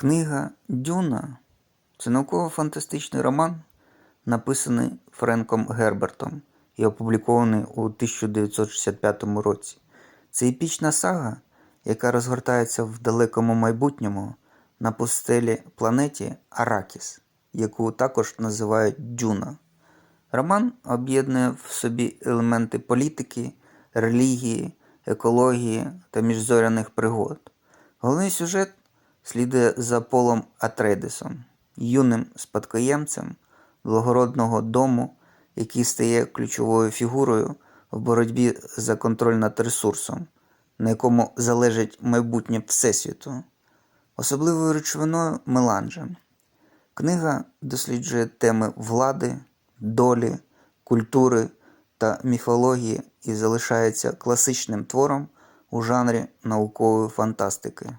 Книга Дюна це науково-фантастичний роман, написаний Френком Гербертом і опублікований у 1965 році. Це епічна сага, яка розгортається в далекому майбутньому на пустелі планеті Аракіс, яку також називають Дюна. Роман об'єднує в собі елементи політики, релігії, екології та міжзоряних пригод. Головний сюжет слідує за Полом Атрейдесом, юним спадкоємцем благородного дому, який стає ключовою фігурою в боротьбі за контроль над ресурсом, на якому залежить майбутнє Всесвіту, особливою речовиною меланжем. Книга досліджує теми влади, долі, культури та міфології і залишається класичним твором у жанрі наукової фантастики.